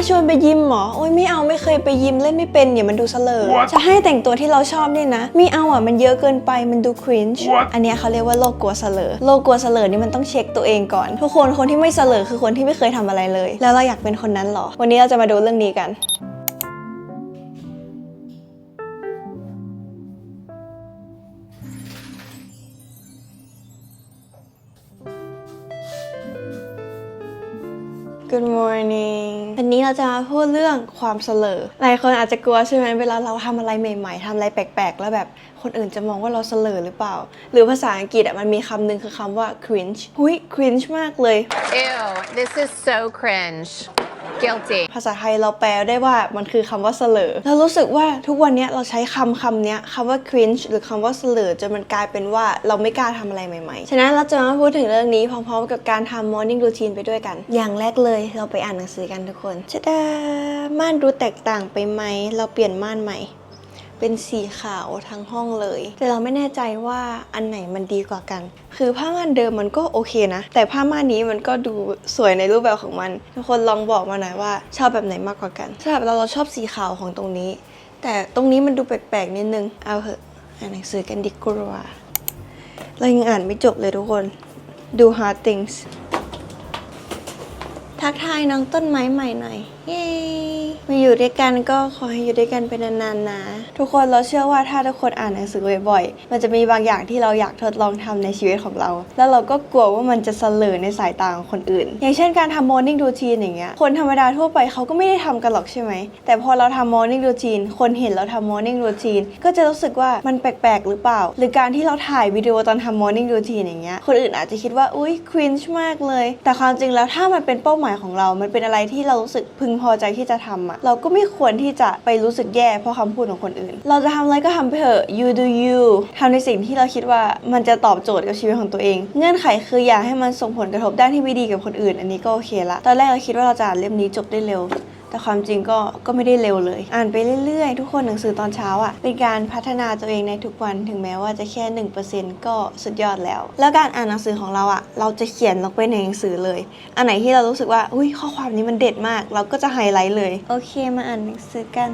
มาชวนไปยิมเหรอโอ้ยไม่เอาไม่เคยไปยิมเล่นไม่เป็นอย่ามันดูเสลอจะให้แต่งตัวที่เราชอบเนี่ยนะไม่เอาอะมันเยอะเกินไปมันดูครินช์อันเนี้ยเขาเรียกว่าโรคกลัวเสลอโรคกลัวเสลอนี่มันต้องเช็คตัวเองก่อน ทุกคนคนที่ไม่เสลอคือคนที่ไม่เคยทำอะไรเลย แล้วเราอยากเป็นคนนั้นเหรอ วันนี้เราจะมาดูเรื่องนี้กัน Good morning วันนี้เราจะมาพูดเรื่องความเสลอหลายคนอาจจะกลัวใช่ไหมเวลาเราทำอะไรใหม่ ๆทำอะไรแปลกๆ แล้วแบบคนอื่นจะมองว่าเราเสลอหรือเปล่า หรือภาษาอังกฤษอะมันมีคำหนึ่งคือคำว่า cringe หุย cringe มากเลย Ew, this is so cringe. Guilty. ภาษาไทยเราแปลได้ว่ามันคือคำว่าเสลอเรารู้สึกว่าทุกวันเนี้ยเราใช้คำคำเนี้ยคำว่า cringe หรือคำว่าเสลอจนมันกลายเป็นว่าเราไม่กล้าทำอะไรใหม่ๆ ฉะนั้นเราจะมาพูดถึงเรื่องนี้พร้อมๆ กับการทำ morning routine ไปด้วยกัน อย่างแรกเลยเราไปอ่านหนังสือกันทุกคนชะดาม่านดูแตกต่างไปไหมเราเปลี่ยนม่านใหม่ เป็นสีขาวทั้งห้องเลย แต่เราไม่แน่ใจว่าอันไหนมันดีกว่ากัน คือผ้าม่านเดิมมันก็โอเคนะ แต่ผ้าม่านนี้มันก็ดูสวยในรูปแบบของมันทุกคนลองบอกมาหน่อยว่าชอบแบบไหนมากกว่ากันสำหรับเราเราชอบสีขาวของตรงนี้ แต่ตรงนี้มันดูแปลกๆนิดนึงเอาเหอะอ่านหนังสือกันดีกว่าเรายังอ่านไม่จบเลยทุกคนดู hard things ทักทายน้องต้นไม้ใหม่หน่อย เย้มาอยู่ด้วยกันก็ขอให้อยู่ด้วยกันเป็นนานๆนะ ทุกคนเราเชื่อว่าถ้าทุกคนอ่านหนังสือบ่อยๆ มันจะมีบางอย่างที่เราอยากทดลองทำในชีวิตของเรา แล้วเราก็กลัวว่ามันจะเสลอในสายตาของคนอื่น อย่างเช่นการทำ morning routine อย่างเงี้ย คนธรรมดาทั่วไปเขาก็ไม่ได้ทำกันหรอกใช่ไหม แต่พอเราทำ morning routine คนเห็นเราทำ morning routine ก็จะรู้สึกว่ามันแปลกๆ หรือเปล่า หรือการที่เราถ่ายวิดีโอตอนทำ morning routine อย่างเงี้ย คนอื่นอาจจะคิดว่า อุ้ย cringe มากเลย แต่ความจริงแล้วถ้ามันเป็นเป้าหมายของเรา มันเป็นอะไรที่เรารู้สึกพึงพอใจที่จะทำอะเราก็ไม่ควรที่จะไปรู้สึกแย่เพราะคำพูดของคนอื่น เราจะทำอะไรก็ทำไปเถอะ you do you ทำในสิ่งที่เราคิดว่ามันจะตอบโจทย์กับชีวิตของตัวเอง เงื่อนไขคืออย่าให้มันส่งผลกระทบด้านที่ไม่ดีกับคนอื่น อันนี้ก็โอเคละ ตอนแรกเราคิดว่าเราจะอ่านเล่มนี้จบได้เร็ว แต่ความจริงก็ก็ไม่ได้เร็วเลย อ่านไปเรื่อยๆ ทุกคนหนังสือตอนเช้าอะ่ะเป็นการพัฒนาตัวเองในทุกวันถึงแม้ว่าจะแค่ 1%ก็สุดยอดแล้ว แล้วการอ่านหนังสือของเราอะ่ะ เราจะเขียนลงไปในหนังสือเลย อันไหนที่เรารู้สึกว่าอุ้ยข้อความนี้มันเด็ดมาก เราก็จะไฮไลท์เลย โอเคมาอ่านหนังสือกัน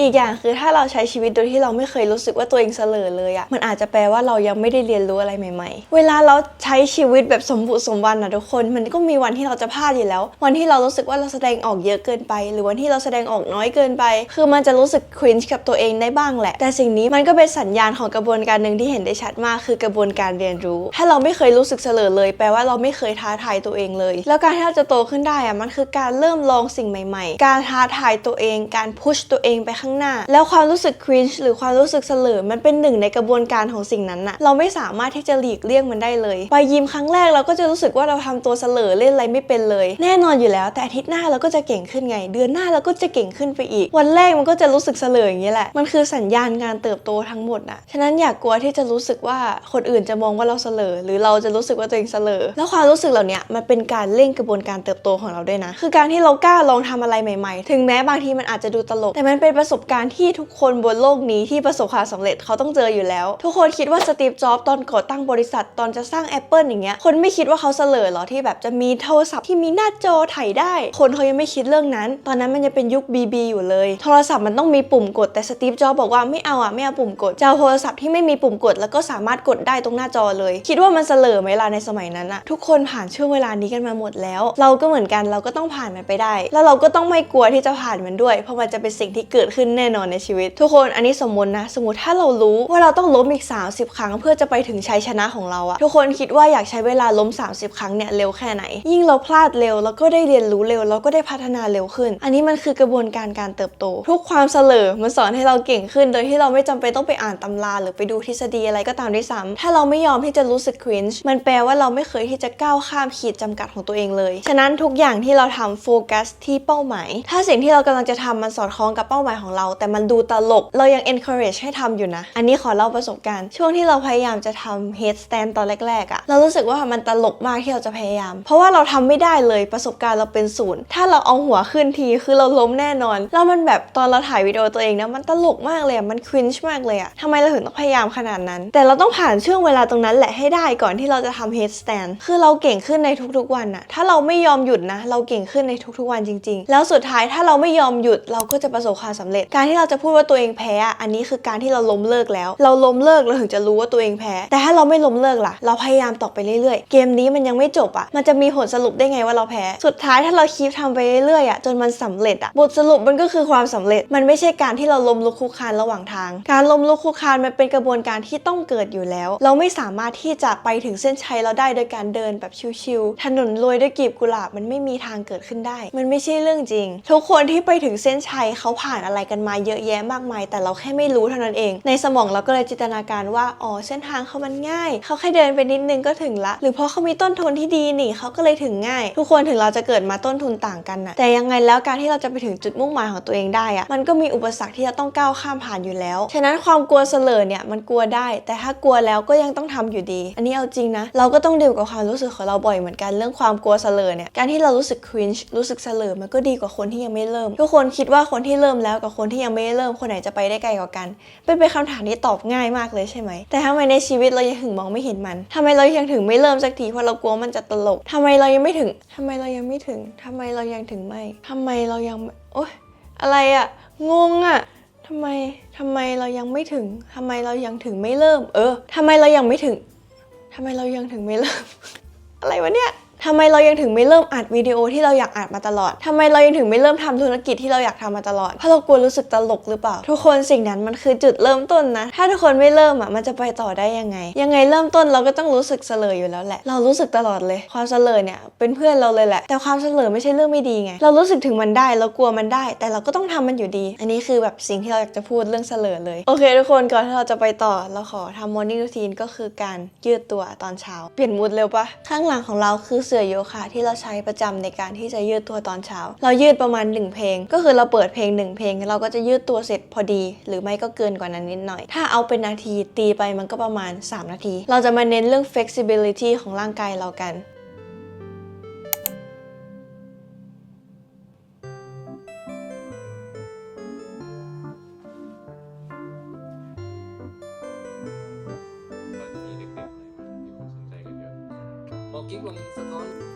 อีกอย่างคือถ้าเราใช้ชีวิตโดยที่เราไม่เคยรู้สึกว่าตัวเองเสลอเลยอะมันอาจจะแปลว่าเรายังไม่ได้เรียนรู้อะไรใหม่ ๆ เวลาเราใช้ชีวิตแบบสมบุกสมบันอะทุกคน มันก็มีวันที่เราจะพลาดอยู่แล้ว วันที่เรารู้สึกว่าเราแสดงออกเยอะเกินไป หรือวันที่เราแสดงออกน้อยเกินไป คือมันจะรู้สึกครินช์กับตัวเองได้บ้างแหละ แต่สิ่งนี้มันก็เป็นสัญญาณของกระบวนการหนึ่งที่เห็นได้ชัดมากคือกระบวนการเรียนรู้ ถ้าเราไม่เคยรู้สึกเสลอเลย แปลว่าเราไม่เคยท้าทายตัวเองเลย แล้วการที่เราจะโตขึ้นได้อะมันคือการเริ่มลองสิ่งใหม่ ๆ การท้าทายตัวเอง การพุชตัวเองไปข้างหน้า แล้วความรู้สึกครินช์หรือความรู้สึกเสลอมันเป็นหนึ่งในกระบวนการของสิ่งนั้นน่ะเราไม่สามารถที่จะหลีกเลี่ยงมันได้เลยไปยิมครั้งแรกเราก็จะรู้สึกว่าเราทำตัวเสลอเล่นอะไรไม่เป็นเลย แน่นอนอยู่แล้ว แต่อาทิตย์หน้าเราก็จะเก่งขึ้นไง เดือนหน้าเราก็จะเก่งขึ้นไปอีก วันแรกมันก็จะรู้สึกเสลออย่างนี้แหละมันคือสัญญาณการเติบโตทั้งหมดน่ะฉะนั้นอย่ากกลัวที่จะรู้สึกว่าคนอื่นจะมองว่าเราเสลอหรือเราจะรู้สึกว่าตัวเองเสลอแล้วความรู้สึกเหล่านี้มันเป็นการเร่งกระบวนการเติบโตของเราด้วยนะ คือการที่เรากล้าลองทำอะไรใหม่ ๆ ถึงแม้บางทีมันอาจจะดูตลก แต่มันเป็นประสบการณ์ที่ทุกคนบนโลกนี้ที่ประสบความสำเร็จเขาต้องเจออยู่แล้ว ทุกคนคิดว่าสตีฟ จ็อบส์ตอนก่อตั้งบริษัทตอนจะสร้าง Apple อย่างเงี้ย คนไม่คิดว่าเขาเสลอหรอที่แบบจะมีโทรศัพท์ที่มีหน้าจอถ่ายได้ คนเขายังไม่คิดเรื่องนั้น ตอนนั้นมันยังเป็นยุค BB อยู่เลย โทรศัพท์มันต้องมีปุ่มกดแต่สตีฟ จ็อบส์บอกว่าไม่เอาอะไม่เอาปุ่มกดจะเอาโทรศัพท์ที่ไม่มีปุ่มกด แล้วก็สามารถกดได้ตรงหน้าจอเลย คิดว่ามันเสลอไหมล่ะในสมัยนั้นอะทุกคนผ่านช่วงเวลานี้กันมาหมดแล้ว เราก็เหมือนกันเราก็ต้องผ่านมันไปได้ แล้วเราก็ต้องไม่กลัวที่จะผ่านมันด้วย เพราะมันจะเป็นสิ่งที่เกิดขึ้นแน่นอนในชีวิต ทุกคนอันนี้สมมตินะ สมมติถ้าเรารู้ว่าเราต้องล้มอีก 30 ครั้ง เพื่อจะไปถึงชัยชนะของเราอะทุกคนคิดว่าอยากใช้เวลาล้ม 30 ครั้งเนี่ยเร็วแค่ไหน ยิ่งเราพลาดเร็วแล้วก็ได้เรียนรู้เร็วแล้วก็ได้พัฒนาเร็วขึ้น อันนี้มันคือกระบวนการการเติบโต ทุกความเสลอมันสอนให้เราเก่งขึ้น โดยที่เราไม่จำเป็นต้องไปอ่านตำราหรือไปดูทฤษฎีอะไรก็ตามด้วยซ้ำถ้าเราไม่ยอมที่จะรู้สึกครินช์มันแปลว่าเราไม่เคยที่จะก้าวข้ามขีดจำกัดของตัวเองเลย ฉะนั้นทุกอย่างที่เราทำโฟกัสที่เป้าหมาย ถ้าสิ่งที่เรากำลังจะทำมันสอดคล้องกับเป้าหมายของเรา แต่มันดูตลก เรายัง encourage ให้ทำอยู่นะ อันนี้ขอเล่าประสบการณ์ ช่วงที่เราพยายามจะทำ headstand ตอนแรกๆอะเรารู้สึกว่ามันตลกมากที่เราจะพยายาม เพราะว่าเราทำไม่ได้เลยประสบการณ์เราเป็นศูนย์ ถ้าเราเอาหัวขึ้นทีคือเราล้มแน่นอน แล้วมันแบบตอนเราถ่ายวิดีโอตัวเองนะมันตลกมากเลยมัน cringe มากเลยอะทำไมเราถึงต้องพยายามขนาดนั้น แต่เราต้องผ่านช่วงเวลาตรงนั้นแหละให้ได้ก่อนที่เราจะทำ headstand คือเราเก่งขึ้นในทุกๆวันอะถ้าเราไม่ยอมหยุดนะ เราเก่งขึ้นในทุกๆวันจริง ๆ แล้วสุดท้ายถ้าเราไม่ยอมหยุดเราก็จะประสบความสำเร็จการที่เราจะพูดว่าตัวเองแพ้ อันนี้คือการที่เราล้มเลิกแล้ว เราล้มเลิกเราถึงจะรู้ว่าตัวเองแพ้ แต่ถ้าเราไม่ล้มเลิกล่ะ เราพยายามต่อไปเรื่อยๆ เกมนี้มันยังไม่จบอะ มันจะมีผลสรุปได้ไงว่าเราแพ้ สุดท้ายถ้าเราคีปทำไปเรื่อยๆอะจนมันสำเร็จอะ บทสรุปมันก็คือความสำเร็จ มันไม่ใช่การที่เราล้มลุกคลุกคานระหว่างทาง การล้มลุกคลุกคานมันเป็นกระบวนการที่ต้องเกิดอยู่แล้ว เราไม่สามารถที่จะไปถึงเส้นชัยเราได้โดยการเดินแบบชิวๆ ถนนโรยด้วยกลีบกุหลาบมันไม่มีทางเกิดขึ้นได้ มันไม่ใช่เรื่องจริง ทุกคนที่ไปถึงเส้นชัยเขาผ่านอะไรกันมาเยอะแยะมากมาย แต่เราแค่ไม่รู้เท่านั้นเอง ในสมองเราก็เลยจินตนาการว่าอ๋อเส้นทางเขามันง่ายเขาแค่เดินไปนิดนึงก็ถึงละ หรือเพราะเขามีต้นทุนที่ดีนี่เขาก็เลยถึงง่าย ทุกคนถึงเราจะเกิดมาต้นทุนต่างกันนะแต่ยังไงแล้วการที่เราจะไปถึงจุดมุ่งหมายของตัวเองได้อะมันก็มีอุปสรรคที่จะต้องก้าวข้ามผ่านอยู่แล้วฉะนั้นความกลัวเสลอเนี่ยมันกลัวได้ แต่ถ้ากลัวแล้วก็ยังต้องทำอยู่ดี อันนี้เอาจริงนะเราก็ต้องดีลกับความรู้สึกของเราบ่อยเหมือนกันเรื่องความกลัวเสลอเนี่ยการที่เรารู้สึก cringe รู้สึกเสลอมันก็ดีกว่าคนที่ยังไม่เริ่ม ทุกคนคิดว่าคนที่เริ่มแล้วกับคนนที่ยังไม่ได้เริ่มคนไหนจะไปได้ไกลกว่ากัน เป็นเป็นคำถามที่ตอบง่ายมากเลยใช่ไหม แต่ทำไมในชีวิตเรายังถึงมองไม่เห็นมันทำไมเรายังถึงไม่เริ่มสักทีเพราะเรากลัวมันจะตลกทำไมเรายังไม่ถึงทำไมเรายังไม่ถึงทำไมเรายังถึงไม่ทำไมเรายังโอ๊ยอะไรอะงงอะทำไมทำไมเรายังไม่ถึงทำไมเรายังถึงไม่เริ่ม เออทำไมเรายังไม่ถึงทำไมเรายังถึงไม่เริ่ม อะไรวะเนี่ย ทำไมเรายังถึงไม่เริ่มอัดวิดีโอที่เราอยากอัดมาตลอดทำไมเรายังถึงไม่เริ่มทำธุรกิจที่เราอยากทำมาตลอด เพราะเรากลัวรู้สึกตลกหรือเปล่า ทุกคนสิ่งนั้นมันคือจุดเริ่มต้นนะ ถ้าทุกคนไม่เริ่มอะมันจะไปต่อได้ยังไง ยังไงเริ่มต้นเราก็ต้องรู้สึกเสลออยู่แล้วแหละ เรารู้สึกตลอดเลย ความเสลอเนี่ยเป็นเพื่อนเราเลยแหละ แต่ความเสลอไม่ใช่เรื่องไม่ดีไง เรารู้สึกถึงมันได้ เรากลัวมันได้ แต่เราก็ต้องทำมันอยู่ดี อันนี้คือแบบสิ่งที่เราอยากจะพูดเรื่องเสลอเลย โอเค ทุกคนก่อนที่เราจะไปต่อเราขอทำ morning routine ก็คือการยืดตัวตอนเช้า เปลี่ยนมูดเร็วปะข้างหลังของเราคือสื่อโยคะที่เราใช้ประจำในการที่จะยืดตัวตอนเช้า เรายืดประมาณ 1 เพลง ก็คือเราเปิดเพลง 1 เพลง เราก็จะยืดตัวเสร็จพอดี หรือไม่ก็เกินกว่านั้นนิดหน่อย ถ้าเอาเป็นนาทีตีไปมันก็ประมาณ 3 นาที เราจะมาเน้นเรื่อง flexibility ของร่างกายเรากัน บอกกิ๊ก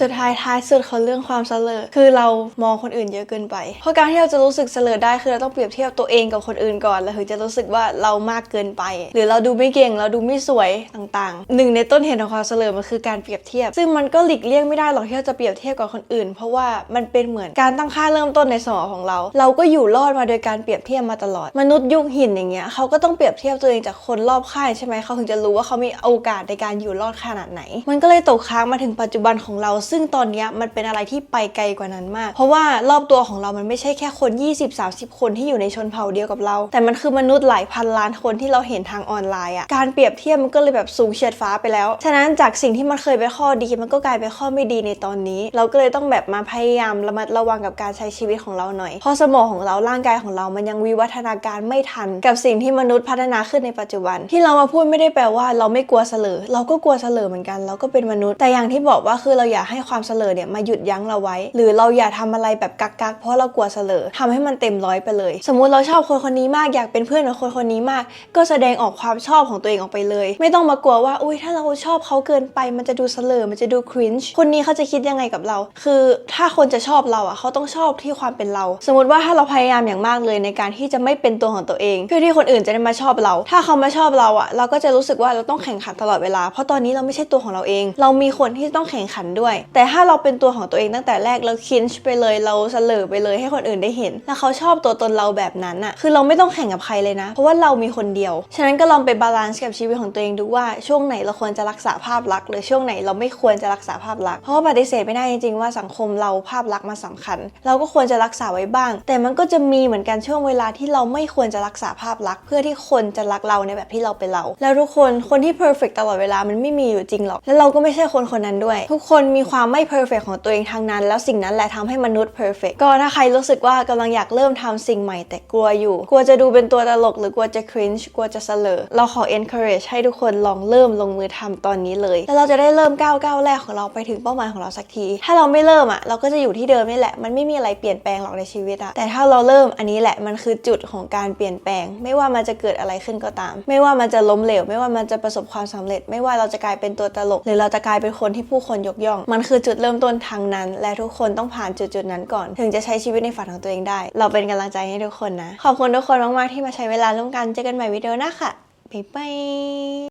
สุดท้ายท้ายสุดเขาเรื่องความเสลอคือเรามองคนอื่นเยอะเกินไป เพราะการที่เราจะรู้สึกเสลอได้คือเราต้องเปรียบเทียบตัวเองกับคนอื่นก่อนแล้วถึงจะรู้สึกว่าเรามากเกินไป หรือเราดูไม่เก่งเราดูไม่สวยต่างๆ หนึ่งในต้นเหตุของความเสลอมันคือการเปรียบเทียบ ซึ่งมันก็หลีกเลี่ยงไม่ได้หรอกที่เราจะเปรียบเทียบกับคนอื่น เพราะว่ามันเป็นเหมือนการตั้งค่าเริ่มต้นในสมองของเรา เราก็อยู่รอดมาโดยการเปรียบเทียบมาตลอด มนุษย์ยุคหินอย่างเงี้ยเขาก็ต้องเปรียบเทียบตัวเองจากคนรอบข้างใช่ไหมเขาถึงจะรู้ว่าเขามีโอกาสในการอยู่รอดขนาดไหน มันก็เลยตกค้างมาถึงปัจจุบันของเราซึ่งตอนนี้มันเป็นอะไรที่ไปไกลกว่านั้นมาก เพราะว่ารอบตัวของเรามันไม่ใช่แค่คน 20-30 คนที่อยู่ในชนเผ่าเดียวกับเรา แต่มันคือมนุษย์หลายพันล้านคนที่เราเห็นทางออนไลน์อะการเปรียบเทียบมันก็เลยแบบสูงเฉียดฟ้าไปแล้ว ฉะนั้นจากสิ่งที่มันเคยเป็นข้อดีมันก็กลายเป็นข้อไม่ดีในตอนนี้ เราก็เลยต้องแบบมาพยายามระมัดระวังกับการใช้ชีวิตของเราหน่อย เพราะสมองของเราร่างกายของเรามันยังวิวัฒนาการไม่ทัน กับสิ่งที่มนุษย์พัฒนาขึ้นในปัจจุบัน ที่เรามาพูดไม่ได้แปลว่า เราไม่กลัวเสลอเราก็กลัวเสลอเหมือนกัน เราก็เป็นมนุษย์ แต่อย่างที่บอกว่าคือเราอยากให้ความเสลอเนี่ยมาหยุดยั้งเราไว้ หรือเราอย่าทำอะไรแบบกักกักเพราะเรากลัวเสลอทำให้มันเต็มร้อยไปเลย สมมุติเราชอบคนคนนี้มากอยากเป็นเพื่อนกับคนคนนี้มาก ก็แสดงออกความชอบของตัวเองออกไปเลย ไม่ต้องมากลัวว่าอุ้ยถ้าเราชอบเขาเกินไป มันจะดูเสลอมันจะดูครินช์คนนี้เขาจะคิดยังไงกับเรา คือถ้าคนจะชอบเราอะเขาต้องชอบที่ความเป็นเรา สมมติว่าถ้าเราพยายามอย่างมากเลยในการที่จะไม่เป็นตัวของตัวเอง เพื่อที่คนอื่นจะได้มาชอบเรา ถ้าเขามาชอบเราอะเราก็จะรู้สึกว่าเราต้องแข่งขันตลอดเวลา เพราะตอนนี้เราไม่ใช่ตัวของเราเอง เรามีคนที่ต้องแข่งขันด้วยแต่ถ้าเราเป็นตัวของตัวเองตั้งแต่แรกเราคินช์ไปเลยเราเสลอไปเลยให้คนอื่นได้เห็น แล้วเขาชอบตัวตนเราแบบนั้นอะคือเราไม่ต้องแข่งกับใครเลยนะ เพราะว่าเรามีคนเดียว ฉะนั้นก็ลองไปบาลานซ์กับชีวิตของตัวเองดูว่าช่วงไหนเราควรจะรักษาภาพลักษณ์หรือช่วงไหนเราไม่ควรจะรักษาภาพลักษณ์เพราะว่าปฏิเสธไม่ได้จริงๆว่าสังคมเราภาพลักษณ์มันสำคัญ เราก็ควรจะรักษาไว้บ้าง แต่มันก็จะมีเหมือนกันช่วงเวลาที่เราไม่ควรจะรักษาภาพลักษณ์เพื่อที่คนจะรักเราในแบบที่เราเป็นเรา แล้วทุกคนคนที่ perfect ตลอดเวลามันไม่มีอยู่จริงหรอกแล้วเราก็ไม่ใช่คนคนนั้นด้วย ทุกคนมีความไม่เพอร์เฟกของตัวเองทางนั้น แล้วสิ่งนั้นแหละทำให้มนุษย์เพอร์เฟกก็ถ้าใครรู้สึกว่ากำลังอยากเริ่มทำสิ่งใหม่แต่กลัวอยู่ กลัวจะดูเป็นตัวตลกหรือกลัวจะ cringe กลัวจะเสลอเราขอ encourage ให้ทุกคนลองเริ่มลงมือทำตอนนี้เลย แล้วเราจะได้เริ่มก้าวก้าวแรกของเราไปถึงเป้าหมายของเราสักที ถ้าเราไม่เริ่มอะเราก็จะอยู่ที่เดิมนี่แหละ มันไม่มีอะไรเปลี่ยนแปลงหรอกในชีวิตอะแต่ถ้าเราเริ่มอันนี้แหละมันคือจุดของการเปลี่ยนแปลง ไม่ว่ามันจะเกิดอะไรขึ้นก็ตาม ไม่ว่ามันจะล้มเหลว ไม่ว่ามันจะประสบความสำเร็จ ไม่ว่าเราจะกลายเป็นตัวตลก หรือเราจะกลายเป็นคนที่ผู้คนยกย่อง มันคือจุดเริ่มต้นทางนั้น และทุกคนต้องผ่านจุดจุดๆนั้นก่อน ถึงจะใช้ชีวิตในฝันของตัวเองได้ เราเป็นกำลังใจให้ทุกคนนะ ขอบคุณทุกคนมากๆที่มาใช้เวลาร่วมกันเจอกันใหม่วิดีโอหน้าค่ะบ๊ายบาย